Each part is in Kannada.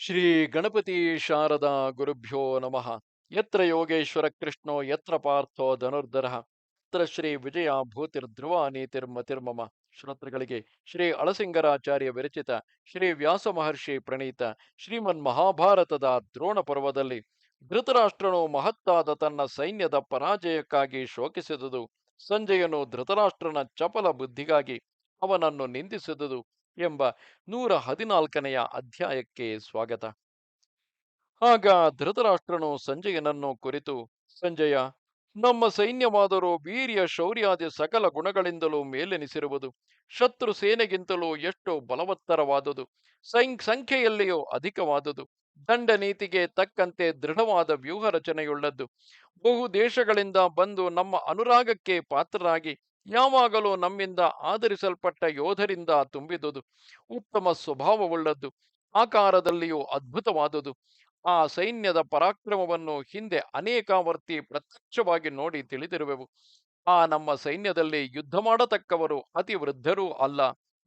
ಶ್ರೀ ಗಣಪತಿ ಶಾರದಾ ಗುರುಭ್ಯೋ ನಮಃ. ಯತ್ರ ಯೋಗೇಶ್ವರ ಕೃಷ್ಣೋ, ಯತ್ರ ಪಾರ್ಥೋ ಧನುರ್ಧರ. ಯತ್ರ ಶ್ರೀ ವಿಜಯ ಭೂತಿರ್ಧ್ರುವ ನೀತಿರ್ಮತಿರ್ಮಮ ಶ್ರೋತೃಗಳಿಗೆ ಶ್ರೀ ಅಳಸಿಂಗರಾಚಾರ್ಯ ವಿರಚಿತ ಶ್ರೀ ವ್ಯಾಸ ಮಹರ್ಷಿ ಪ್ರಣೀತ ಶ್ರೀಮನ್ ಮಹಾಭಾರತದ ದ್ರೋಣ ಪರ್ವದಲ್ಲಿ ಧೃತರಾಷ್ಟ್ರನು ಮಹತ್ತಾದ ತನ್ನ ಸೈನ್ಯದ ಪರಾಜಯಕ್ಕಾಗಿ ಶೋಕಿಸಿದುದು, ಸಂಜಯನು ಧೃತರಾಷ್ಟ್ರನ ಚಪಲ ಬುದ್ಧಿಗಾಗಿ ಅವನನ್ನು ನಿಂದಿಸಿದುದು. ಎಂಬ ನೂರ ಹದಿನಾಲ್ಕನೆಯ ಅಧ್ಯಾಯಕ್ಕೆ ಸ್ವಾಗತ. ಆಗ ಧೃತರಾಷ್ಟ್ರನು ಸಂಜಯನನ್ನು ಕುರಿತು, ಸಂಜಯ, ನಮ್ಮ ಸೈನ್ಯವಾದರೂ ವೀರ್ಯ ಶೌರ್ಯಾದಿ ಸಕಲ ಗುಣಗಳಿಂದಲೂ ಮೇಲೆನಿಸಿರುವುದು. ಶತ್ರು ಸೇನೆಗಿಂತಲೂ ಎಷ್ಟು ಬಲವತ್ತರವಾದುದು. ಸೈನ್ ಸಂಖ್ಯೆಯಲ್ಲಿಯೂ ಅಧಿಕವಾದುದು. ದಂಡ ನೀತಿಗೆ ತಕ್ಕಂತೆ ದೃಢವಾದ ವ್ಯೂಹ ರಚನೆಯುಳ್ಳದ್ದು ಬಹು ದೇಶಗಳಿಂದ ಬಂದು ನಮ್ಮ ಅನುರಾಗಕ್ಕೆ ಪಾತ್ರರಾಗಿ ಯಾವಾಗಲೂ ನಮ್ಮಿಂದ ಆಧರಿಸಲ್ಪಟ್ಟ ಯೋಧರಿಂದ ತುಂಬಿದುದು. ಉತ್ತಮ ಸ್ವಭಾವವುಳ್ಳದ್ದು. ಆಕಾರದಲ್ಲಿಯೂ ಅದ್ಭುತವಾದುದು. ಆ ಸೈನ್ಯದ ಪರಾಕ್ರಮವನ್ನು ಹಿಂದೆ ಅನೇಕಾವರ್ತಿ ಪ್ರತ್ಯಕ್ಷವಾಗಿ ನೋಡಿ ತಿಳಿದಿರುವೆವು. ಆ ನಮ್ಮ ಸೈನ್ಯದಲ್ಲಿ ಯುದ್ಧ ಮಾಡತಕ್ಕವರು ಅತಿ ವೃದ್ಧರೂ ಅಲ್ಲ,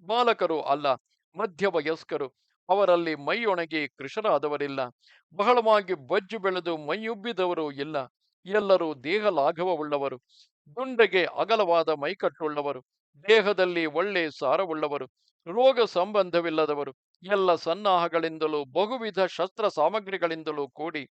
ಬಾಲಕರು ಅಲ್ಲ, ಮಧ್ಯವಯಸ್ಕರು. ಅವರಲ್ಲಿ ಮೈಯೊಣಗಿ ಕೃಷರಾದವರಿಲ್ಲ ಬಹಳವಾಗಿ ಬಜ್ಜು ಬೆಳೆದು ಮೈಯುಬ್ಬಿದವರು ಇಲ್ಲ. ಎಲ್ಲರೂ ದೇಹ ಲಾಘವವುಳ್ಳವರು ದುಂಡೆಗೆ ಅಗಲವಾದ ಮೈಕಟ್ಟುಳ್ಳವರು, ದೇಹದಲ್ಲಿ ಒಳ್ಳೆ ಸಾರವುಳ್ಳವರು, ರೋಗ ಸಂಬಂಧವಿಲ್ಲದವರು, ಎಲ್ಲ ಸನ್ನಾಹಗಳಿಂದಲೂ ಬಹುವಿಧ ಶಸ್ತ್ರ ಸಾಮಗ್ರಿಗಳಿಂದಲೂ ಕೂಡಿ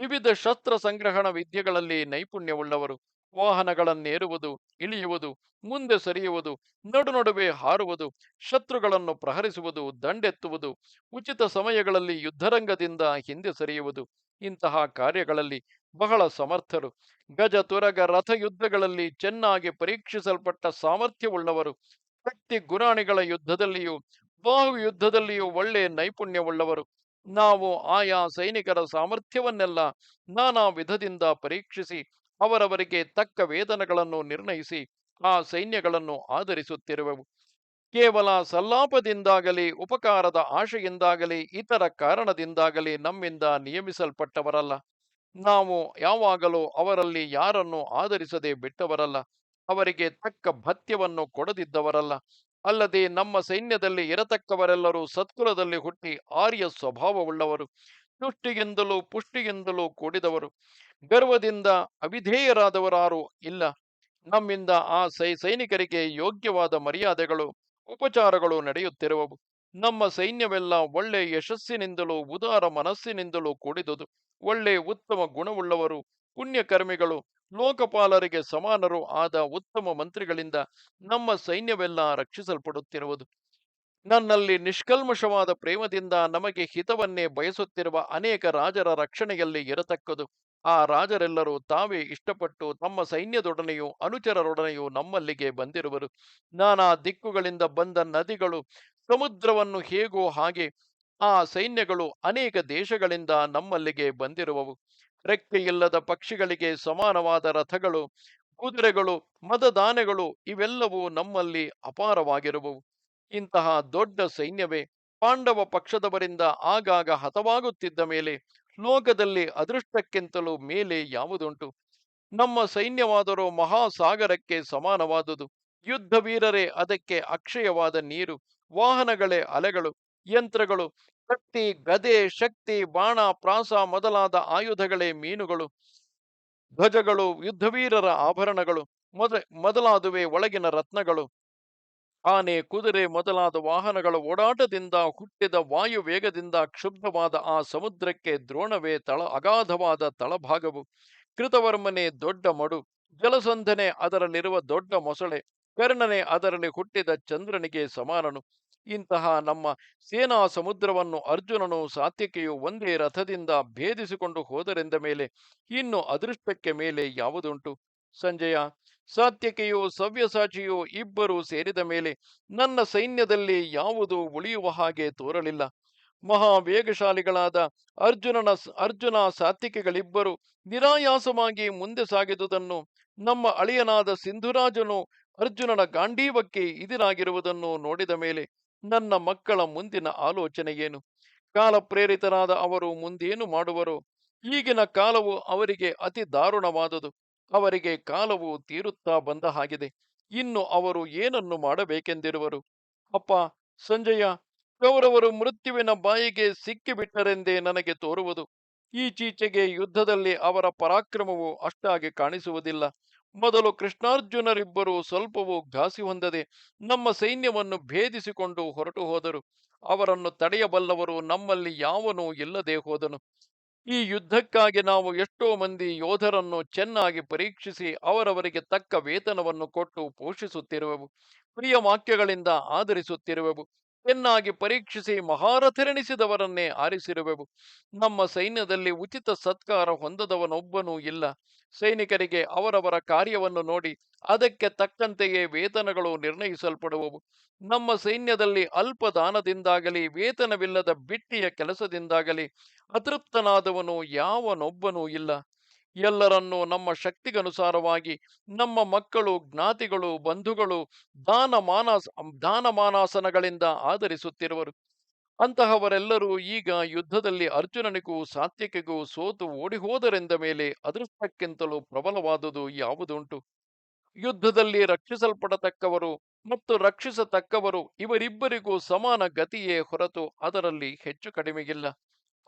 ವಿವಿಧ ಶಸ್ತ್ರ ಸಂಗ್ರಹಣ ವಿದ್ಯೆಗಳಲ್ಲಿ ನೈಪುಣ್ಯವುಳ್ಳವರು. ವಾಹನಗಳನ್ನೇರುವುದು, ಇಳಿಯುವುದು, ಮುಂದೆ ಸರಿಯುವುದು ನಡು ನಡುವೆ ಹಾರುವುದು, ಶತ್ರುಗಳನ್ನು ಪ್ರಹರಿಸುವುದು, ದಂಡೆತ್ತುವುದು, ಉಚಿತ ಸಮಯಗಳಲ್ಲಿ ಯುದ್ಧರಂಗದಿಂದ ಹಿಂದೆ ಸರಿಯುವುದು, ಇಂತಹ ಕಾರ್ಯಗಳಲ್ಲಿ ಬಹಳ ಸಮರ್ಥರು. ಗಜ ತುರಗ ರಥ ಯುದ್ಧಗಳಲ್ಲಿ ಚೆನ್ನಾಗಿ ಪರೀಕ್ಷಿಸಲ್ಪಟ್ಟ ಸಾಮರ್ಥ್ಯವುಳ್ಳವರು ಶಕ್ತಿ ಗುರಾಣಿಗಳ ಯುದ್ಧದಲ್ಲಿಯೂ, ಬಾಹು ಯುದ್ಧದಲ್ಲಿಯೂ ಒಳ್ಳೆ ನೈಪುಣ್ಯವುಳ್ಳವರು. ನಾವು ಆಯಾ ಸೈನಿಕರ ಸಾಮರ್ಥ್ಯವನ್ನೆಲ್ಲ ನಾನಾ ವಿಧದಿಂದ ಪರೀಕ್ಷಿಸಿ ಅವರವರಿಗೆ ತಕ್ಕ ವೇತನಗಳನ್ನು ನಿರ್ಣಯಿಸಿ ಆ ಸೈನ್ಯಗಳನ್ನು ಆಧರಿಸುತ್ತಿರುವೆವು. ಕೇವಲ ಸಲ್ಲಾಪದಿಂದಾಗಲಿ, ಉಪಕಾರದ ಆಶೆಯಿಂದಾಗಲಿ, ಇತರ ಕಾರಣದಿಂದಾಗಲಿ ನಮ್ಮಿಂದ ನಿಯಮಿಸಲ್ಪಟ್ಟವರಲ್ಲ. ನಾವು ಯಾವಾಗಲೂ ಅವರಲ್ಲಿ ಯಾರನ್ನು ಆಧರಿಸದೆ ಬಿಟ್ಟವರಲ್ಲ. ಅವರಿಗೆ ತಕ್ಕ ಭತ್ಯವನ್ನು ಕೊಡದಿದ್ದವರಲ್ಲ. ಅಲ್ಲದೆ ನಮ್ಮ ಸೈನ್ಯದಲ್ಲಿ ಇರತಕ್ಕವರೆಲ್ಲರೂ ಸತ್ಕುಲದಲ್ಲಿ ಹುಟ್ಟಿ ಆರ್ಯ ಸ್ವಭಾವವುಳ್ಳವರು. ತುಷ್ಟಿಯಿಂದಲೂ ಪುಷ್ಟಿಯಿಂದಲೂ ಕೂಡಿದವರು. ಗರ್ವದಿಂದ ಅವಿಧೇಯರಾದವರಾರು ಇಲ್ಲ. ನಮ್ಮಿಂದ ಆ ಸೈ ಸೈನಿಕರಿಗೆ ಯೋಗ್ಯವಾದ ಮರ್ಯಾದೆಗಳು, ಉಪಚಾರಗಳು ನಡೆಯುತ್ತಿರುವವು. ನಮ್ಮ ಸೈನ್ಯವೆಲ್ಲ ಒಳ್ಳೆ ಯಶಸ್ಸಿನಿಂದಲೂ, ಉದಾರ ಮನಸ್ಸಿನಿಂದಲೂ ಕೂಡಿದುದು. ಒಳ್ಳೆ ಉತ್ತಮ ಗುಣವುಳ್ಳವರು, ಪುಣ್ಯಕರ್ಮಿಗಳು, ಲೋಕಪಾಲರಿಗೆ ಸಮಾನರು ಆದ ಉತ್ತಮ ಮಂತ್ರಿಗಳಿಂದ ನಮ್ಮ ಸೈನ್ಯವೆಲ್ಲ ರಕ್ಷಿಸಲ್ಪಡುತ್ತಿರುವುದು. ನನ್ನಲ್ಲಿ ನಿಷ್ಕಲ್ಮಷವಾದ ಪ್ರೇಮದಿಂದ ನಮಗೆ ಹಿತವನ್ನೇ ಬಯಸುತ್ತಿರುವ ಅನೇಕ ರಾಜರ ರಕ್ಷಣೆಯಲ್ಲಿ ಇರತಕ್ಕದು. ಆ ರಾಜರೆಲ್ಲರೂ ತಾವೇ ಇಷ್ಟಪಟ್ಟು ತಮ್ಮ ಸೈನ್ಯದೊಡನೆಯೂ ಅನುಚರರೊಡನೆಯೂ ನಮ್ಮಲ್ಲಿಗೆ ಬಂದಿರುವರು. ನಾನಾ ದಿಕ್ಕುಗಳಿಂದ ಬಂದ ನದಿಗಳು, ಸಮುದ್ರವನ್ನು ಹೇಗೋ ಹಾಗೆ ಆ ಸೈನ್ಯಗಳು ಅನೇಕ ದೇಶಗಳಿಂದ ನಮ್ಮಲ್ಲಿಗೆ ಬಂದಿರುವವು. ರೆಕ್ಕೆಯಿಲ್ಲದ ಪಕ್ಷಿಗಳಿಗೆ ಸಮಾನವಾದ ರಥಗಳು, ಕುದುರೆಗಳು, ಮದದಾನೆಗಳು ಇವೆಲ್ಲವೂ ನಮ್ಮಲ್ಲಿ ಅಪಾರವಾಗಿರುವವು. ಇಂತಹ ದೊಡ್ಡ ಸೈನ್ಯವೇ ಪಾಂಡವ ಪಕ್ಷದವರಿಂದ ಆಗಾಗ ಹತವಾಗುತ್ತಿದ್ದ ಮೇಲೆ ಲೋಕದಲ್ಲಿ ಅದೃಷ್ಟಕ್ಕಿಂತಲೂ ಮೇಲೆ ಯಾವುದುಂಟು? ನಮ್ಮ ಸೈನ್ಯವಾದರೂ ಮಹಾಸಾಗರಕ್ಕೆ ಸಮಾನವಾದುದು. ಯುದ್ಧ ವೀರರೇ ಅದಕ್ಕೆ ಅಕ್ಷಯವಾದ ನೀರು, ವಾಹನಗಳೇ ಅಲೆಗಳು, ಯಂತ್ರಗಳು, ಕತ್ತಿ, ಗದೆ, ಶಕ್ತಿ, ಬಾಣ, ಪ್ರಾಸ ಮೊದಲಾದ ಆಯುಧಗಳೇ ಮೀನುಗಳು, ಧ್ವಜಗಳು, ಯುದ್ಧವೀರರ ಆಭರಣಗಳು, ಮೊದ, ಮೊದಲಾದುವೆ ಒಳಗಿನ ರತ್ನಗಳು. ಆನೆ, ಕುದುರೆ ಮೊದಲಾದ ವಾಹನಗಳ ಓಡಾಟದಿಂದ ಹುಟ್ಟಿದ ವಾಯು ವೇಗದಿಂದ ಕ್ಷುಬ್ಧವಾದ ಆ ಸಮುದ್ರಕ್ಕೆ ದ್ರೋಣವೇ ತಳ, ಅಗಾಧವಾದ ತಳಭಾಗವು. ಕೃತವರ್ಮನೆ ದೊಡ್ಡ ಮಡು. ಜಲಸಂಧನೆ ಅದರಲ್ಲಿರುವ ದೊಡ್ಡ ಮೊಸಳೆ. ಕರ್ಣನೆ ಅದರಲ್ಲಿ ಹುಟ್ಟಿದ ಚಂದ್ರನಿಗೆ ಸಮಾನನು. ಇಂತಹ ನಮ್ಮ ಸೇನಾ ಸಮುದ್ರವನ್ನು ಅರ್ಜುನನು ಸಾತ್ವಿಕೆಯು ಒಂದೇ ರಥದಿಂದ ಭೇದಿಸಿಕೊಂಡು ಹೋದರೆಂದ ಮೇಲೆ ಇನ್ನು ಅದೃಷ್ಟಕ್ಕೆ ಮೇಲೆ ಯಾವುದುಂಟು? ಸಂಜಯ ಸಾತ್ಯಕೆಯು, ಸವ್ಯಸಾಚಿಯೋ ಇಬ್ಬರು ಸೇರಿದ ಮೇಲೆ ನನ್ನ ಸೈನ್ಯದಲ್ಲಿ ಯಾವುದು ಉಳಿಯುವ ಹಾಗೆ ತೋರಲಿಲ್ಲ. ಮಹಾವೇಗಶಾಲಿಗಳಾದ ಅರ್ಜುನನ ಅರ್ಜುನ ಸಾತ್ವಿಕೆಗಳಿಬ್ಬರು ನಿರಾಯಾಸವಾಗಿ ಮುಂದೆ ಸಾಗಿದುದನ್ನು, ನಮ್ಮ ಅಳಿಯನಾದ ಸಿಂಧುರಾಜನು ಅರ್ಜುನನ ಗಾಂಡೀವಕ್ಕೆ ಇದಿರಾಗಿರುವುದನ್ನು ನೋಡಿದ ಮೇಲೆ ನನ್ನ ಮಕ್ಕಳ ಮುಂದಿನ ಆಲೋಚನೆ ಏನು? ಕಾಲ ಪ್ರೇರಿತರಾದ ಅವರು ಮುಂದೇನು ಮಾಡುವರು? ಈಗಿನ ಕಾಲವು ಅವರಿಗೆ ಅತಿ ದಾರುಣವಾದುದು. ಅವರಿಗೆ ಕಾಲವು ತೀರುತ್ತಾ ಬಂದ ಹಾಗಿದೆ. ಇನ್ನು ಅವರು ಏನನ್ನು ಮಾಡಬೇಕೆಂದಿರುವರು? ಅಪ್ಪ, ಸಂಜಯ, ಕೌರವರು ಮೃತ್ಯುವಿನ ಬಾಯಿಗೆ ಸಿಕ್ಕಿಬಿಟ್ಟರೆಂದೇ ನನಗೆ ತೋರುವುದು. ಈಚೀಚೆಗೆ ಯುದ್ಧದಲ್ಲಿ ಅವರ ಪರಾಕ್ರಮವು ಅಷ್ಟಾಗಿ ಕಾಣಿಸುವುದಿಲ್ಲ. ಮೊದಲು ಕೃಷ್ಣಾರ್ಜುನರಿಬ್ಬರು ಸ್ವಲ್ಪವೂ ಘಾಸಿ ಹೊಂದದೆ ನಮ್ಮ ಸೈನ್ಯವನ್ನು ಭೇದಿಸಿಕೊಂಡು ಹೊರಟು ಹೋದರು ಅವರನ್ನು ತಡೆಯಬಲ್ಲವರು ನಮ್ಮಲ್ಲಿ ಯಾವನೂ ಇಲ್ಲದೆ ಹೋದನು. ಈ ಯುದ್ಧಕ್ಕಾಗಿ ನಾವು ಎಷ್ಟೋ ಮಂದಿ ಯೋಧರನ್ನು ಚೆನ್ನಾಗಿ ಪರೀಕ್ಷಿಸಿ ಅವರವರಿಗೆ ತಕ್ಕ ವೇತನವನ್ನು ಕೊಟ್ಟು ಪೋಷಿಸುತ್ತಿರುವೆವು, ಪ್ರಿಯ ವಾಕ್ಯಗಳಿಂದ ಆಧರಿಸುತ್ತಿರುವೆವು. ಚೆನ್ನಾಗಿ ಪರೀಕ್ಷಿಸಿ ಮಹಾರಥರೆಣಿಸಿದವರನ್ನೇ ಆರಿಸಿರುವೆವು. ನಮ್ಮ ಸೈನ್ಯದಲ್ಲಿ ಉಚಿತ ಸತ್ಕಾರ ಹೊಂದದವನೊಬ್ಬನೂ ಇಲ್ಲ. ಸೈನಿಕರಿಗೆ ಅವರವರ ಕಾರ್ಯವನ್ನು ನೋಡಿ ಅದಕ್ಕೆ ತಕ್ಕಂತೆಯೇ ವೇತನಗಳು ನಿರ್ಣಯಿಸಲ್ಪಡುವವು. ನಮ್ಮ ಸೈನ್ಯದಲ್ಲಿ ಅಲ್ಪ ದಾನದಿಂದಾಗಲಿ ವೇತನವಿಲ್ಲದ ಬಿಟ್ಟಿಯ ಕೆಲಸದಿಂದಾಗಲಿ ಅತೃಪ್ತನಾದವನು ಯಾವನೊಬ್ಬನೂ ಇಲ್ಲ. ಎಲ್ಲರನ್ನೂ ನಮ್ಮ ಶಕ್ತಿಗನುಸಾರವಾಗಿ ನಮ್ಮ ಮಕ್ಕಳು, ಜ್ಞಾತಿಗಳು, ಬಂಧುಗಳು ದಾನ ಮಾನಸ ದಾನ ಮಾನಾಸನಗಳಿಂದ ಆಧರಿಸುತ್ತಿರುವರು. ಅಂತಹವರೆಲ್ಲರೂ ಈಗ ಯುದ್ಧದಲ್ಲಿ ಅರ್ಜುನನಿಗೂ ಸಾತ್ಯಕಿಗೂ ಸೋತು ಓಡಿಹೋದರೆಂದ ಮೇಲೆ ಅದೃಷ್ಟಕ್ಕಿಂತಲೂ ಪ್ರಬಲವಾದುದು ಯಾವುದುಂಟು? ಯುದ್ಧದಲ್ಲಿ ರಕ್ಷಿಸಲ್ಪಡತಕ್ಕವರು ಮತ್ತು ರಕ್ಷಿಸತಕ್ಕವರು ಇವರಿಬ್ಬರಿಗೂ ಸಮಾನ ಗತಿಯೇ ಹೊರತು ಅದರಲ್ಲಿ ಹೆಚ್ಚು ಕಡಿಮೆಯಿಲ್ಲ.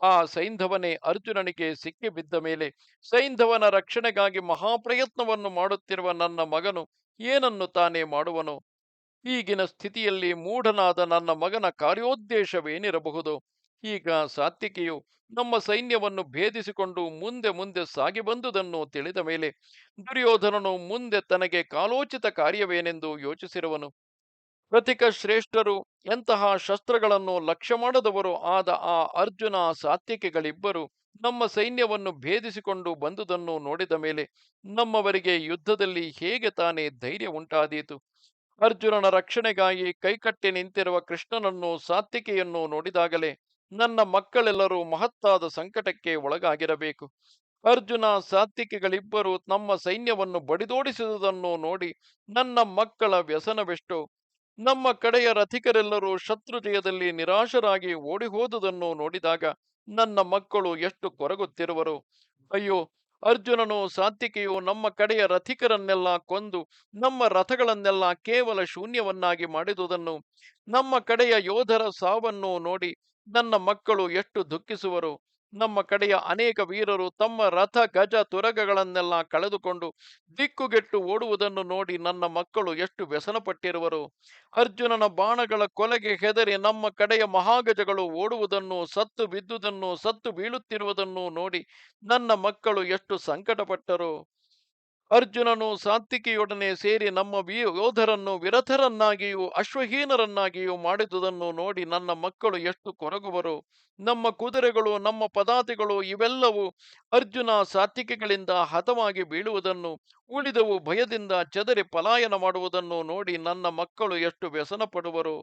ಆ ಸೈಂಧವನೇ ಅರ್ಜುನನಿಗೆ ಸಿಕ್ಕಿಬಿದ್ದ ಮೇಲೆ ಸೈಂಧವನ ರಕ್ಷಣೆಗಾಗಿ ಮಹಾಪ್ರಯತ್ನವನ್ನು ಮಾಡುತ್ತಿರುವ ನನ್ನ ಮಗನು ಏನನ್ನು ತಾನೇ ಮಾಡುವನು? ಈಗಿನ ಸ್ಥಿತಿಯಲ್ಲಿ ಮೂಢನಾದ ನನ್ನ ಮಗನ ಕಾರ್ಯೋದ್ದೇಶವೇನಿರಬಹುದು? ಈಗ ಸಾತ್ವಿಕಿಯು ನಮ್ಮ ಸೈನ್ಯವನ್ನು ಭೇದಿಸಿಕೊಂಡು ಮುಂದೆ ಮುಂದೆ ಸಾಗಿ ಬಂದುದನ್ನು ತಿಳಿದ ಮೇಲೆ ದುರ್ಯೋಧನನು ಮುಂದೆ ತನಗೆ ಕಾಲೋಚಿತ ಕಾರ್ಯವೇನೆಂದು ಯೋಚಿಸಿರುವನು. ಪ್ರತಿಕ ಶ್ರೇಷ್ಠರು ಎಂತಹ ಶಸ್ತ್ರಗಳನ್ನು ಲಕ್ಷ್ಯ ಮಾಡದವರು ಆದ ಆ ಅರ್ಜುನ ಸಾತ್ವಿಕೆಗಳಿಬ್ಬರು ನಮ್ಮ ಸೈನ್ಯವನ್ನು ಭೇದಿಸಿಕೊಂಡು ಬಂದುದನ್ನು ನೋಡಿದ ಮೇಲೆ ನಮ್ಮವರಿಗೆ ಯುದ್ಧದಲ್ಲಿ ಹೇಗೆ ತಾನೇ ಧೈರ್ಯ ಉಂಟಾದೀತು. ಅರ್ಜುನನ ರಕ್ಷಣೆಗಾಗಿ ಕೈಕಟ್ಟಿ ನಿಂತಿರುವ ಕೃಷ್ಣನನ್ನು ಸಾತ್ವಿಕೆಯನ್ನು ನೋಡಿದಾಗಲೇ ನನ್ನ ಮಕ್ಕಳೆಲ್ಲರೂ ಮಹತ್ತಾದ ಸಂಕಟಕ್ಕೆ ಒಳಗಾಗಿರಬೇಕು. ಅರ್ಜುನ ಸಾತ್ವಿಕೆಗಳಿಬ್ಬರು ನಮ್ಮ ಸೈನ್ಯವನ್ನು ಬಡಿದೋಡಿಸಿದುದನ್ನು ನೋಡಿ ನನ್ನ ಮಕ್ಕಳ ವ್ಯಸನವೆಷ್ಟು? ನಮ್ಮ ಕಡೆಯ ರಥಿಕರೆಲ್ಲರೂ ಶತ್ರು ಜಯದಲ್ಲಿ ನಿರಾಶರಾಗಿ ಓಡಿಹೋದುದನ್ನು ನೋಡಿದಾಗ ನನ್ನ ಮಕ್ಕಳು ಎಷ್ಟು ಕೊರಗುತ್ತಿರುವರು. ಅಯ್ಯೋ, ಅರ್ಜುನನು ಸಾತ್ವಿಕೆಯು ನಮ್ಮ ಕಡೆಯ ರಥಿಕರನ್ನೆಲ್ಲ ಕೊಂದು ನಮ್ಮ ರಥಗಳನ್ನೆಲ್ಲ ಕೇವಲ ಶೂನ್ಯವನ್ನಾಗಿ ಮಾಡಿದುದನ್ನು ನಮ್ಮ ಕಡೆಯ ಯೋಧರ ಸಾವನ್ನು ನೋಡಿ ನನ್ನ ಮಕ್ಕಳು ಎಷ್ಟು ದುಃಖಿಸುವರು. ನಮ್ಮ ಕಡೆಯ ಅನೇಕ ವೀರರು ತಮ್ಮ ರಥ, ಗಜ, ತುರಗಗಳನ್ನೆಲ್ಲ ಕಳೆದುಕೊಂಡು ದಿಕ್ಕುಗೆಟ್ಟು ಓಡುವುದನ್ನು ನೋಡಿ ನನ್ನ ಮಕ್ಕಳು ಎಷ್ಟು ವ್ಯಸನಪಟ್ಟಿರುವರು. ಅರ್ಜುನನ ಬಾಣಗಳ ಕೊಲೆಗೆ ಹೆದರಿ ನಮ್ಮ ಕಡೆಯ ಮಹಾಗಜಗಳು ಓಡುವುದನ್ನು, ಸತ್ತು ಬಿದ್ದುದನ್ನು, ಸತ್ತು ಬೀಳುತ್ತಿರುವುದನ್ನು ನೋಡಿ ನನ್ನ ಮಕ್ಕಳು ಎಷ್ಟು ಸಂಕಟಪಟ್ಟರು. ಅರ್ಜುನನು ಸಾತ್ವಿಕೆಯೊಡನೆ ಸೇರಿ ನಮ್ಮ ಯೋಧರನ್ನು ವಿರಥರನ್ನಾಗಿಯೂ ಅಶ್ವಹೀನರನ್ನಾಗಿಯೂ ಮಾಡಿದುದನ್ನು ನೋಡಿ ನನ್ನ ಮಕ್ಕಳು ಎಷ್ಟು ಕೊರಗುವರು. ನಮ್ಮ ಕುದುರೆಗಳು, ನಮ್ಮ ಪದಾತಿಗಳು ಇವೆಲ್ಲವೂ ಅರ್ಜುನ ಸಾತ್ವಿಕೆಗಳಿಂದ ಹತವಾಗಿ ಬೀಳುವುದನ್ನು, ಉಳಿದವು ಭಯದಿಂದ ಚದರಿ ಪಲಾಯನ ಮಾಡುವುದನ್ನು ನೋಡಿ ನನ್ನ ಮಕ್ಕಳು ಎಷ್ಟು ವ್ಯಸನ ಪಡುವರು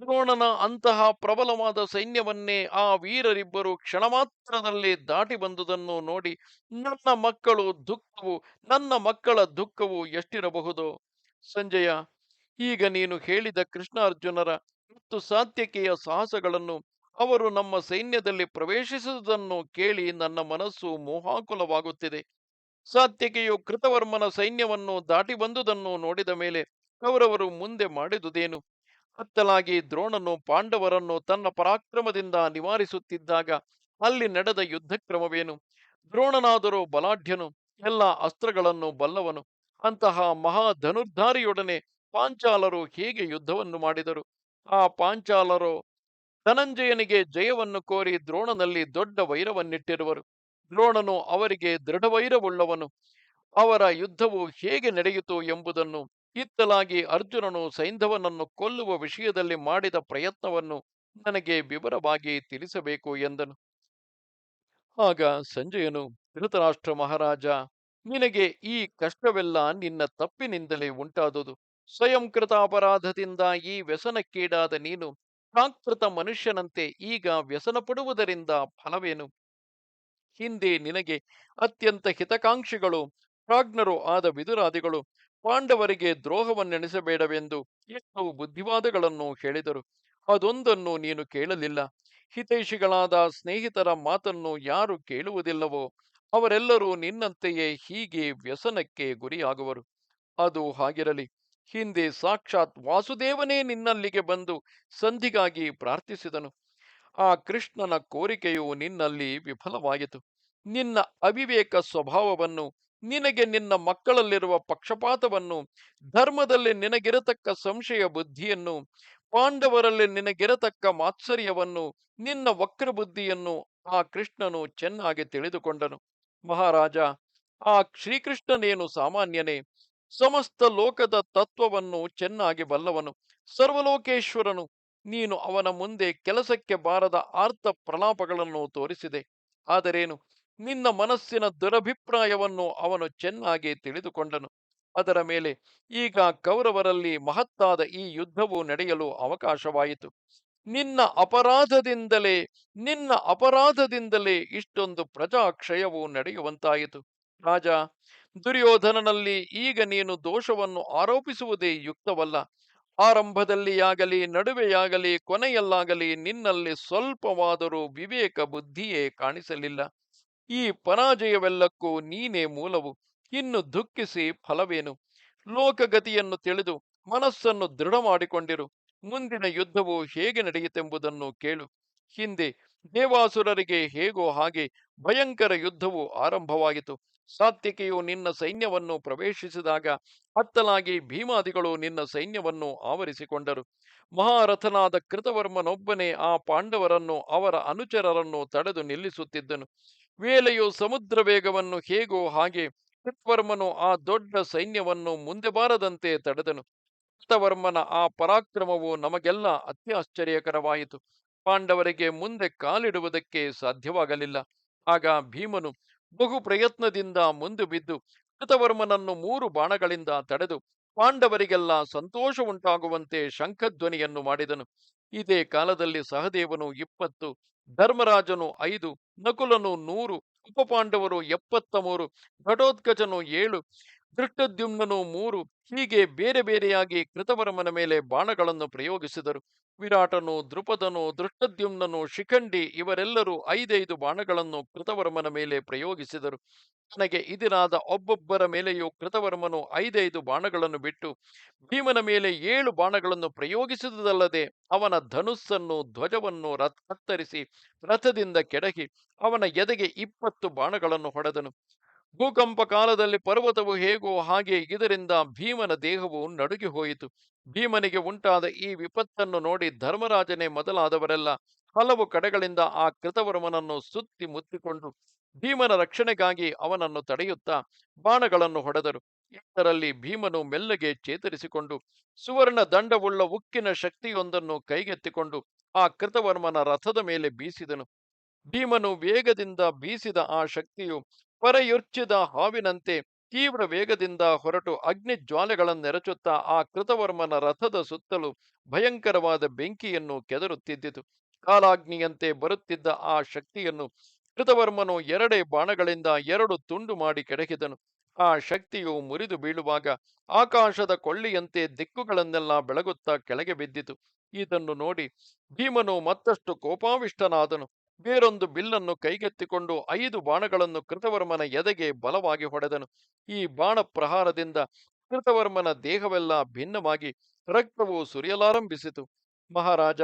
ದ್ರೋಣನ ಅಂತಹ ಪ್ರಬಲವಾದ ಸೈನ್ಯವನ್ನೇ ಆ ವೀರರಿಬ್ಬರು ಕ್ಷಣ ಮಾತ್ರದಲ್ಲಿ ದಾಟಿ ಬಂದುದನ್ನು ನೋಡಿ ನನ್ನ ಮಕ್ಕಳು ದುಃಖವು, ನನ್ನ ಮಕ್ಕಳ ದುಃಖವು ಎಷ್ಟಿರಬಹುದು? ಸಂಜಯ, ಈಗ ನೀನು ಹೇಳಿದ ಕೃಷ್ಣಾರ್ಜುನರ ಮತ್ತು ಸಾತ್ಯಕೆಯ ಸಾಹಸಗಳನ್ನು ಅವರು ನಮ್ಮ ಸೈನ್ಯದಲ್ಲಿ ಪ್ರವೇಶಿಸುವುದನ್ನು ಕೇಳಿ ನನ್ನ ಮನಸ್ಸು ಮೋಹಾಕುಲವಾಗುತ್ತಿದೆ. ಸಾತ್ಯಕೆಯು ಕೃತವರ್ಮನ ಸೈನ್ಯವನ್ನು ದಾಟಿ ಬಂದುದನ್ನು ನೋಡಿದ ಮೇಲೆ ಅವರವರು ಮುಂದೆ ಮಾಡಿದುದೇನು? ಹತ್ತಲಾಗಿ ದ್ರೋಣನು ಪಾಂಡವರನ್ನು ತನ್ನ ಪರಾಕ್ರಮದಿಂದ ನಿವಾರಿಸುತ್ತಿದ್ದಾಗ ಅಲ್ಲಿ ನಡೆದ ಯುದ್ಧ ಕ್ರಮವೇನು ದ್ರೋಣನಾದರೂ ಬಲಾಢ್ಯನು, ಎಲ್ಲ ಅಸ್ತ್ರಗಳನ್ನು ಬಲ್ಲವನು. ಅಂತಹ ಮಹಾ ಧನುರ್ಧಾರಿಯೊಡನೆ ಪಾಂಚಾಲರು ಹೇಗೆ ಯುದ್ಧವನ್ನು ಮಾಡಿದರು? ಆ ಪಾಂಚಾಲರು ಧನಂಜಯನಿಗೆ ಜಯವನ್ನು ಕೋರಿ ದ್ರೋಣನಲ್ಲಿ ದೊಡ್ಡ ವೈರವನ್ನಿಟ್ಟಿರುವರು. ದ್ರೋಣನು ಅವರಿಗೆ ದೃಢವೈರವುಳ್ಳವನು. ಅವರ ಯುದ್ಧವು ಹೇಗೆ ನಡೆಯಿತು ಎಂಬುದನ್ನು ಇತ್ತಲಾಗಿ ಅರ್ಜುನನು ಸೈಂಧವನನ್ನು ಕೊಲ್ಲುವ ವಿಷಯದಲ್ಲಿ ಮಾಡಿದ ಪ್ರಯತ್ನವನ್ನು ನನಗೆ ವಿವರವಾಗಿ ತಿಳಿಸಬೇಕು ಎಂದನು. ಆಗ ಸಂಜಯನು, ಧೃತರಾಷ್ಟ್ರ ಮಹಾರಾಜ, ನಿನಗೆ ಈ ಕಷ್ಟವೆಲ್ಲ ನಿನ್ನ ತಪ್ಪಿನಿಂದಲೇ ಉಂಟಾದುದು. ಸ್ವಯಂಕೃತ ಅಪರಾಧದಿಂದ ಈ ವ್ಯಸನಕ್ಕೀಡಾದ ನೀನು ಪ್ರಾಕೃತ ಮನುಷ್ಯನಂತೆ ಈಗ ವ್ಯಸನ ಪಡುವುದರಿಂದ ಫಲವೇನು? ಹಿಂದೆ ನಿನಗೆ ಅತ್ಯಂತ ಹಿತಕಾಂಕ್ಷಿಗಳು, ಪ್ರಾಜ್ಞರು ಆದ ವಿದುರಾದಿಗಳು ಪಾಂಡವರಿಗೆ ದ್ರೋಹವನ್ನೆಣಿಸಬೇಡವೆಂದು ಎಷ್ಟು ಬುದ್ಧಿವಾದಗಳನ್ನು ಹೇಳಿದರು. ಅದೊಂದನ್ನು ನೀನು ಕೇಳಲಿಲ್ಲ. ಹಿತೈಷಿಗಳಾದ ಸ್ನೇಹಿತರ ಮಾತನ್ನು ಯಾರು ಕೇಳುವುದಿಲ್ಲವೋ ಅವರೆಲ್ಲರೂ ನಿನ್ನಂತೆಯೇ ಹೀಗೆ ವ್ಯಸನಕ್ಕೆ ಗುರಿಯಾಗುವರು. ಅದು ಹಾಗಿರಲಿ. ಹಿಂದೆ ಸಾಕ್ಷಾತ್ ವಾಸುದೇವನೇ ನಿನ್ನಲ್ಲಿಗೆ ಬಂದು ಸಂಧಿಗಾಗಿ ಪ್ರಾರ್ಥಿಸಿದನು. ಆ ಕೃಷ್ಣನ ಕೋರಿಕೆಯು ನಿನ್ನಲ್ಲಿ ವಿಫಲವಾಯಿತು ನಿನ್ನ ಅವಿವೇಕ ಸ್ವಭಾವವನ್ನು ನಿನಗೆ ನಿನ್ನ ಮಕ್ಕಳಲ್ಲಿರುವ ಪಕ್ಷಪಾತವನ್ನು, ಧರ್ಮದಲ್ಲಿ ನಿನಗಿರತಕ್ಕ ಸಂಶಯ ಬುದ್ಧಿಯನ್ನು, ಪಾಂಡವರಲ್ಲಿ ನಿನಗಿರತಕ್ಕ ಮಾತ್ಸರ್ಯವನ್ನು, ನಿನ್ನ ವಕ್ರ ಬುದ್ಧಿಯನ್ನು ಆ ಕೃಷ್ಣನು ಚೆನ್ನಾಗಿ ತಿಳಿದುಕೊಂಡನು. ಮಹಾರಾಜ, ಆ ಶ್ರೀಕೃಷ್ಣನೇನು ಸಾಮಾನ್ಯನೇ, ಸಮಸ್ತ ಲೋಕದ ತತ್ವವನ್ನು ಚೆನ್ನಾಗಿ ಬಲ್ಲವನು, ಸರ್ವಲೋಕೇಶ್ವರನು, ನೀನು ಅವನ ಮುಂದೆ ಕೆಲಸಕ್ಕೆ ಬಾರದ ಆರ್ಥ ಪ್ರಲಾಪಗಳನ್ನು ತೋರಿಸಿದೆ. ಆದರೇನು? ನಿನ್ನ ಮನಸ್ಸಿನ ದುರಭಿಪ್ರಾಯವನ್ನು ಅವನು ಚೆನ್ನಾಗಿ ತಿಳಿದುಕೊಂಡನು. ಅದರ ಮೇಲೆ ಈಗ ಕೌರವರಲ್ಲಿ ಮಹತ್ತಾದ ಈ ಯುದ್ಧವು ನಡೆಯಲು ಅವಕಾಶವಾಯಿತು. ನಿನ್ನ ಅಪರಾಧದಿಂದಲೇ ನಿನ್ನ ಅಪರಾಧದಿಂದಲೇ ಇಷ್ಟೊಂದು ಪ್ರಜಾಕ್ಷಯವು ನಡೆಯುವಂತಾಯಿತು. ರಾಜ, ದುರ್ಯೋಧನನಲ್ಲಿ ಈಗ ನೀನು ದೋಷವನ್ನು ಆರೋಪಿಸುವುದೇ ಯುಕ್ತವಲ್ಲ. ಆರಂಭದಲ್ಲಿಯಾಗಲಿ, ನಡುವೆಯಾಗಲಿ, ಕೊನೆಯಲ್ಲಾಗಲಿ ನಿನ್ನಲ್ಲಿ ಸ್ವಲ್ಪವಾದರೂ ವಿವೇಕ ಬುದ್ಧಿಯೇ ಕಾಣಿಸಲಿಲ್ಲ. ಈ ಪರಾಜಯವೆಲ್ಲಕ್ಕೂ ನೀನೇ ಮೂಲವು. ಇನ್ನು ದುಃಖಿಸಿ ಫಲವೇನು? ಲೋಕಗತಿಯನ್ನು ತಿಳಿದು ಮನಸ್ಸನ್ನು ದೃಢ ಮಾಡಿಕೊಂಡಿರು ಮುಂದಿನ ಯುದ್ಧವು ಹೇಗೆ ನಡೆಯಿತೆಂಬುದನ್ನು ಕೇಳು. ಹಿಂದೆ ದೇವಾಸುರರಿಗೆ ಹೇಗೋ ಹಾಗೆ ಭಯಂಕರ ಯುದ್ಧವು ಆರಂಭವಾಯಿತು ಸಾತ್ವಿಕೆಯು ನಿನ್ನ ಸೈನ್ಯವನ್ನು ಪ್ರವೇಶಿಸಿದಾಗ ಅತ್ತಲಾಗಿ ಭೀಮಾದಿಗಳು ನಿನ್ನ ಸೈನ್ಯವನ್ನು ಆವರಿಸಿಕೊಂಡರು. ಮಹಾರಥನಾದ ಕೃತವರ್ಮನೊಬ್ಬನೇ ಆ ಪಾಂಡವರನ್ನು ಅವರ ಅನುಚರರನ್ನು ತಡೆದು ನಿಲ್ಲಿಸುತ್ತಿದ್ದನು. ವೇಲೆಯು ಸಮುದ್ರ ವೇಗವನ್ನು ಹೇಗೋ ಹಾಗೆ ಕೃತವರ್ಮನು ಆ ದೊಡ್ಡ ಸೈನ್ಯವನ್ನು ಮುಂದೆ ಬಾರದಂತೆ ತಡೆದನು. ಕೃತವರ್ಮನ ಆ ಪರಾಕ್ರಮವು ನಮಗೆಲ್ಲ ಅತ್ಯಾಶ್ಚರ್ಯಕರವಾಯಿತು. ಪಾಂಡವರಿಗೆ ಮುಂದೆ ಕಾಲಿಡುವುದಕ್ಕೆ ಸಾಧ್ಯವಾಗಲಿಲ್ಲ. ಆಗ ಭೀಮನು ಬಹು ಪ್ರಯತ್ನದಿಂದ ಮುಂದೆ ಬಿದ್ದು ಕೃತವರ್ಮನನ್ನು ಮೂರು ಬಾಣಗಳಿಂದ ತಡೆದು ಪಾಂಡವರಿಗೆಲ್ಲ ಸಂತೋಷ ಉಂಟಾಗುವಂತೆ ಶಂಖಧ್ವನಿಯನ್ನು ಮಾಡಿದನು. ಇದೇ ಕಾಲದಲ್ಲಿ ಸಹದೇವನು ಇಪ್ಪತ್ತು ಧರ್ಮರಾಜನು ಐದು ನಕುಲನು ನೂರು ಉಪಪಾಂಡವರು ಎಪ್ಪತ್ತ ಮೂರು ಘಟೋತ್ಕಚನು ಏಳು ದೃಷ್ಟದ್ಯುಮ್ನನು ಮೂರು ಹೀಗೆ ಬೇರೆ ಬೇರೆಯಾಗಿ ಕೃತವರ್ಮನ ಮೇಲೆ ಬಾಣಗಳನ್ನು ಪ್ರಯೋಗಿಸಿದರು. ವಿರಾಟನು ದೃಪದನು ದೃಷ್ಟದ್ಯುಮ್ನನು ಶಿಖಂಡಿ ಇವರೆಲ್ಲರೂ ಐದೈದು ಬಾಣಗಳನ್ನು ಕೃತವರ್ಮನ ಮೇಲೆ ಪ್ರಯೋಗಿಸಿದರು. ನನಗೆ ಇದಿರಾದ ಒಬ್ಬೊಬ್ಬರ ಮೇಲೆಯೂ ಕೃತವರ್ಮನು ಐದೈದು ಬಾಣಗಳನ್ನು ಬಿಟ್ಟು ಭೀಮನ ಮೇಲೆ ಏಳು ಬಾಣಗಳನ್ನು ಪ್ರಯೋಗಿಸಿದುದಲ್ಲದೆ ಅವನ ಧನುಸ್ಸನ್ನು, ಧ್ವಜವನ್ನು ರಥ ಕತ್ತರಿಸಿ ರಥದಿಂದ ಕೆಡಗಿ ಅವನ ಎದೆಗೆ ಇಪ್ಪತ್ತು ಬಾಣಗಳನ್ನು ಹೊಡೆದನು. ಭೂಕಂಪ ಕಾಲದಲ್ಲಿ ಪರ್ವತವು ಹೇಗೋ ಹಾಗೆ ಇದರಿಂದ ಭೀಮನ ದೇಹವು ನಡುಗಿ ಹೋಯಿತು. ಭೀಮನಿಗೆ ಉಂಟಾದ ಈ ವಿಪತ್ತನ್ನು ನೋಡಿ ಧರ್ಮರಾಜನೇ ಮೊದಲಾದವರೆಲ್ಲ ಹಲವು ಕಡೆಗಳಿಂದ ಆ ಕೃತವರ್ಮನನ್ನು ಸುತ್ತಿ ಮುತ್ತಿಕೊಂಡು ಭೀಮನ ರಕ್ಷಣೆಗಾಗಿ ಅವನನ್ನು ತಡೆಯುತ್ತಾ ಬಾಣಗಳನ್ನು ಹೊಡೆದರು. ಇದರಲ್ಲಿ ಭೀಮನು ಮೆಲ್ಲಗೆ ಚೇತರಿಸಿಕೊಂಡು ಸುವರ್ಣ ದಂಡವುಳ್ಳ ಉಕ್ಕಿನ ಶಕ್ತಿಯೊಂದನ್ನು ಕೈಗೆತ್ತಿಕೊಂಡು ಆ ಕೃತವರ್ಮನ ರಥದ ಮೇಲೆ ಬೀಸಿದನು. ಭೀಮನು ವೇಗದಿಂದ ಬೀಸಿದ ಆ ಶಕ್ತಿಯು ಪರೆಯುರ್ಚಿದ ಹಾವಿನಂತೆ ತೀವ್ರ ವೇಗದಿಂದ ಹೊರಟು ಅಗ್ನಿ ಜ್ವಾಲೆಗಳನ್ನೆರಚುತ್ತಾ ಆ ಕೃತವರ್ಮನ ರಥದ ಸುತ್ತಲೂ ಭಯಂಕರವಾದ ಬೆಂಕಿಯನ್ನು ಕೆದರುತ್ತಿದ್ದಿತು. ಕಾಲಾಗ್ನಿಯಂತೆ ಬರುತ್ತಿದ್ದ ಆ ಶಕ್ತಿಯನ್ನು ಕೃತವರ್ಮನು ಎರಡೇ ಬಾಣಗಳಿಂದ ಎರಡು ತುಂಡು ಮಾಡಿ ಕೆಡಕಿದನು ಆ ಶಕ್ತಿಯು ಮುರಿದು ಬೀಳುವಾಗ ಆಕಾಶದ ಕೊಳ್ಳಿಯಂತೆ ದಿಕ್ಕುಗಳನ್ನೆಲ್ಲ ಬೆಳಗುತ್ತಾ ಕೆಳಗೆ ಬಿದ್ದಿತು. ಇದನ್ನು ನೋಡಿ ಭೀಮನು ಮತ್ತಷ್ಟು ಕೋಪಾವಿಷ್ಟನಾದನು. ಬೇರೊಂದು ಬಿಲ್ಲನ್ನು ಕೈಗೆತ್ತಿಕೊಂಡು ಐದು ಬಾಣಗಳನ್ನು ಕೃತವರ್ಮನ ಎದೆಗೆ ಬಲವಾಗಿ ಹೊಡೆದನು. ಈ ಬಾಣ ಪ್ರಹಾರದಿಂದ ಕೃತವರ್ಮನ ದೇಹವೆಲ್ಲ ಭಿನ್ನವಾಗಿ ರಕ್ತವು ಸುರಿಯಲಾರಂಭಿಸಿತು. ಮಹಾರಾಜ,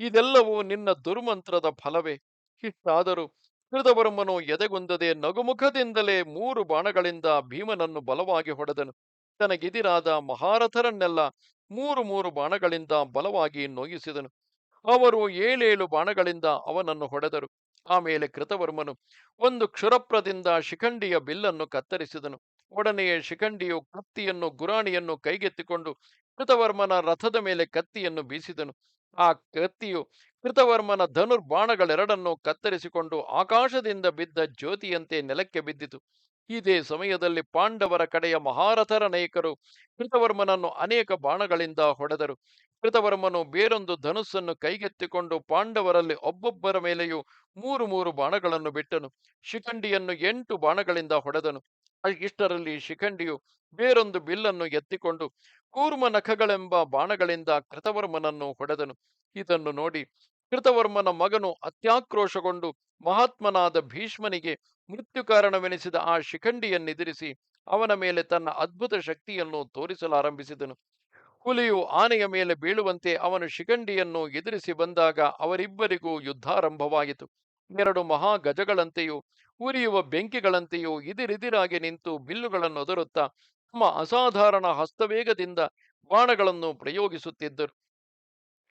ಇದೆಲ್ಲವೂ ನಿನ್ನ ದುರ್ಮಂತ್ರದ ಫಲವೇ. ಇಷ್ಟಾದರೂ ಕೃತವರ್ಮನು ಎದೆಗುಂದದೆ ನಗುಮುಖದಿಂದಲೇ ಮೂರು ಬಾಣಗಳಿಂದ ಭೀಮನನ್ನು ಬಲವಾಗಿ ಹೊಡೆದನು. ತನಗಿದಿರಾದ ಮಹಾರಥರನ್ನೆಲ್ಲ ಮೂರು ಮೂರು ಬಾಣಗಳಿಂದ ಬಲವಾಗಿ ನೋಯಿಸಿದನು ಅವರು ಏಳೇಳು ಬಾಣಗಳಿಂದ ಅವನನ್ನು ಹೊಡೆದರು. ಆಮೇಲೆ ಕೃತವರ್ಮನು ಒಂದು ಕ್ಷುರಪ್ರದಿಂದ ಶಿಖಂಡಿಯ ಬಿಲ್ಲನ್ನು ಕತ್ತರಿಸಿದನು. ಒಡನೆಯೇ ಶಿಖಂಡಿಯು ಕತ್ತಿಯನ್ನು, ಗುರಾಣಿಯನ್ನು ಕೈಗೆತ್ತಿಕೊಂಡು ಕೃತವರ್ಮನ ರಥದ ಮೇಲೆ ಕತ್ತಿಯನ್ನು ಬೀಸಿದನು. ಆ ಕತ್ತಿಯು ಕೃತವರ್ಮನ ಧನುರ್ಬಾಣಗಳೆರಡನ್ನು ಕತ್ತರಿಸಿಕೊಂಡು ಆಕಾಶದಿಂದ ಬಿದ್ದ ಜ್ಯೋತಿಯಂತೆ ನೆಲಕ್ಕೆ ಬಿದ್ದಿತು. ಇದೇ ಸಮಯದಲ್ಲಿ ಪಾಂಡವರ ಕಡೆಯ ಮಹಾರಥರ ನಾಯಕರು ಕೃತವರ್ಮನನ್ನು ಅನೇಕ ಬಾಣಗಳಿಂದ ಹೊಡೆದರು. ಕೃತವರ್ಮನು ಬೇರೊಂದು ಧನುಸ್ಸನ್ನು ಕೈಗೆತ್ತಿಕೊಂಡು ಪಾಂಡವರಲ್ಲಿ ಒಬ್ಬೊಬ್ಬರ ಮೇಲೆಯೂ ಮೂರು ಮೂರು ಬಾಣಗಳನ್ನು ಬಿಟ್ಟನು. ಶಿಖಂಡಿಯನ್ನು ಎಂಟು ಬಾಣಗಳಿಂದ ಹೊಡೆದನು. ಇಷ್ಟರಲ್ಲಿ ಶಿಖಂಡಿಯು ಬೇರೊಂದು ಬಿಲ್ಲನ್ನು ಎತ್ತಿಕೊಂಡು ಕೂರ್ಮ ನಖಗಳೆಂಬ ಬಾಣಗಳಿಂದ ಕೃತವರ್ಮನನ್ನು ಹೊಡೆದನು. ಇದನ್ನು ನೋಡಿ ಕೃತವರ್ಮನ ಮಗನು ಅತ್ಯಾಕ್ರೋಶಗೊಂಡು ಮಹಾತ್ಮನಾದ ಭೀಷ್ಮನಿಗೆ ಮೃತ್ಯು ಕಾರಣವೆನಿಸಿದ ಆ ಶಿಖಂಡಿಯನ್ನೆದಿರಿಸಿ ಅವನ ಮೇಲೆ ತನ್ನ ಅದ್ಭುತ ಶಕ್ತಿಯನ್ನು ತೋರಿಸಲಾರಂಭಿಸಿದನು. ಹುಲಿಯು ಆನೆಯ ಮೇಲೆ ಬೀಳುವಂತೆ ಅವನು ಶಿಖಂಡಿಯನ್ನು ಎದುರಿಸಿ ಬಂದಾಗ ಅವರಿಬ್ಬರಿಗೂ ಯುದ್ಧಾರಂಭವಾಯಿತು. ಎರಡು ಮಹಾ ಗಜಗಳಂತೆಯೂ ಉರಿಯುವ ಬೆಂಕಿಗಳಂತೆಯೂ ಇದಿರಿದಿರಾಗಿ ನಿಂತು ಬಿಲ್ಲುಗಳನ್ನು ಒದರುತ್ತಾ ತಮ್ಮ ಅಸಾಧಾರಣ ಹಸ್ತವೇಗದಿಂದ ಬಾಣಗಳನ್ನು ಪ್ರಯೋಗಿಸುತ್ತಿದ್ದರು.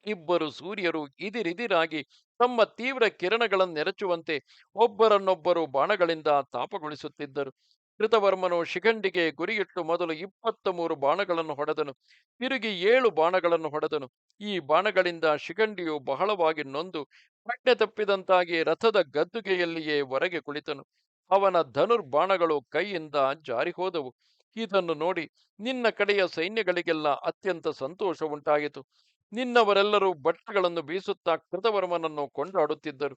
ಇಬ್ಬರು ಸೂರ್ಯರು ಇದಿರಿದಿರಾಗಿ ತಮ್ಮ ತೀವ್ರ ಕಿರಣಗಳನ್ನೆರಚುವಂತೆ ಒಬ್ಬರನ್ನೊಬ್ಬರು ಬಾಣಗಳಿಂದ ತಾಪಗೊಳಿಸುತ್ತಿದ್ದರು. ಕೃತವರ್ಮನು ಶಿಖಂಡಿಗೆ ಗುರಿಯಿಟ್ಟು ಮೊದಲು ಇಪ್ಪತ್ತ ಮೂರು ಬಾಣಗಳನ್ನು ಹೊಡೆದನು, ತಿರುಗಿ ಏಳು ಬಾಣಗಳನ್ನು ಹೊಡೆದನು. ಈ ಬಾಣಗಳಿಂದ ಶಿಖಂಡಿಯು ಬಹಳವಾಗಿ ನೊಂದು, ಪ್ರಜ್ಞೆ ತಪ್ಪಿದಂತಾಗಿ ರಥದ ಗದ್ದುಗೆಯಲ್ಲಿಯೇ ಹೊರಗೆ ಕುಳಿತನು. ಅವನ ಧನುರ್ಬಾಣಗಳು ಕೈಯಿಂದ ಜಾರಿ ಹೋದವು ಇದನ್ನು ನೋಡಿ ನಿನ್ನ ಕಡೆಯ ಸೈನ್ಯಗಳಿಗೆಲ್ಲ ಅತ್ಯಂತ ಸಂತೋಷ ಉಂಟಾಯಿತು ನಿನ್ನವರೆಲ್ಲರೂ ಬಟ್ಟೆಗಳನ್ನು ಬೀಸುತ್ತಾ ಕೃತವರ್ಮನನ್ನು ಕೊಂಡಾಡುತ್ತಿದ್ದರು.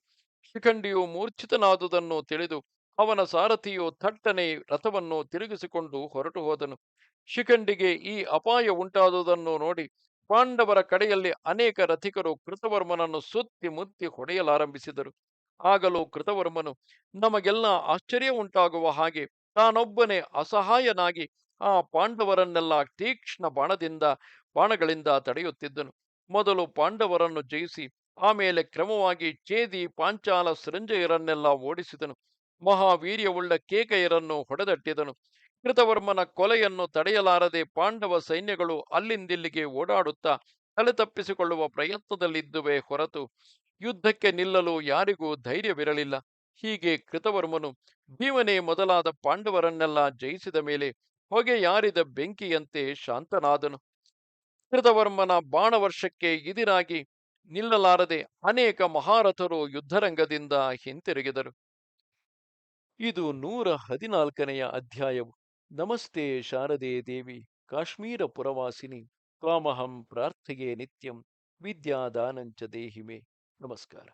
ಶಿಖಂಡಿಯು ಮೂರ್ಛಿತನಾದುದನ್ನು ತಿಳಿದು ಅವನ ಸಾರಥಿಯು ಥಟ್ಟನೆ ರಥವನ್ನು ತಿರುಗಿಸಿಕೊಂಡು ಹೊರಟು ಹೋದನು. ಶಿಖಂಡಿಗೆ ಈ ಅಪಾಯ ಉಂಟಾದುದನ್ನು ನೋಡಿ ಪಾಂಡವರ ಕಡೆಯಲ್ಲಿ ಅನೇಕ ರಥಿಕರು ಕೃತವರ್ಮನನ್ನು ಸುತ್ತಿ ಮುತ್ತಿ ಹೊಡೆಯಲಾರಂಭಿಸಿದರು. ಆಗಲೂ ಕೃತವರ್ಮನು, ನಮಗೆಲ್ಲ ಆಶ್ಚರ್ಯ ಉಂಟಾಗುವ ಹಾಗೆ ತಾನೊಬ್ಬನೇ ಅಸಹಾಯನಾಗಿ ಆ ಪಾಂಡವರನ್ನೆಲ್ಲ ತೀಕ್ಷ್ಣ ಬಾಣದಿಂದ, ಬಾಣಗಳಿಂದ ತಡೆಯುತ್ತಿದ್ದನು. ಮೊದಲು ಪಾಂಡವರನ್ನು ಜಯಿಸಿ, ಆಮೇಲೆ ಕ್ರಮವಾಗಿ ಚೇದಿ, ಪಾಂಚಾಲ ಸೃಂಜಯರನ್ನೆಲ್ಲ ಓಡಿಸಿದನು. ಮಹಾವೀರ್ಯವುಳ್ಳ ಕೇಕೆಯರನ್ನು ಹೊಡೆದಟ್ಟಿದನು. ಕೃತವರ್ಮನ ಕೊಲೆಯನ್ನು ತಡೆಯಲಾರದೆ ಪಾಂಡವ ಸೈನ್ಯಗಳು ಅಲ್ಲಿಂದಿಲ್ಲಿಗೆ ಓಡಾಡುತ್ತಾ ತಲೆ ತಪ್ಪಿಸಿಕೊಳ್ಳುವ ಪ್ರಯತ್ನದಲ್ಲಿದ್ದುವೆ ಹೊರತು ಯುದ್ಧಕ್ಕೆ ನಿಲ್ಲಲು ಯಾರಿಗೂ ಧೈರ್ಯವಿರಲಿಲ್ಲ. ಹೀಗೆ ಕೃತವರ್ಮನು ಭೀಮನೇ ಮೊದಲಾದ ಪಾಂಡವರನ್ನೆಲ್ಲ ಜಯಿಸಿದ ಮೇಲೆ ಹೊಗೆಯಾರಿದ ಬೆಂಕಿಯಂತೆ ಶಾಂತನಾದನು. ಕೃತವರ್ಮನ ಬಾಣವರ್ಷಕ್ಕೆ ಇದಿರಾಗಿ ನಿಲ್ಲಲಾರದೆ ಅನೇಕ ಮಹಾರಥರು ಯುದ್ಧರಂಗದಿಂದ ಹಿಂತಿರುಗಿದರು. ಇದು ನೂರ ಹದಿನಾಲ್ಕನೆಯ ಅಧ್ಯಾಯವು. ನಮಸ್ತೆ ಶಾರದೆ ದೇವಿ, ಕಾಶ್ಮೀರ ಪುರವಾಸಿನಿ ತ್ವಾಮಹಂ ಪ್ರಾರ್ಥೆಯೇ ನಿತ್ಯಂ, ವಿದ್ಯಾದಾನಂಚ ದೇಹಿಮೆ. ನಮಸ್ಕಾರ.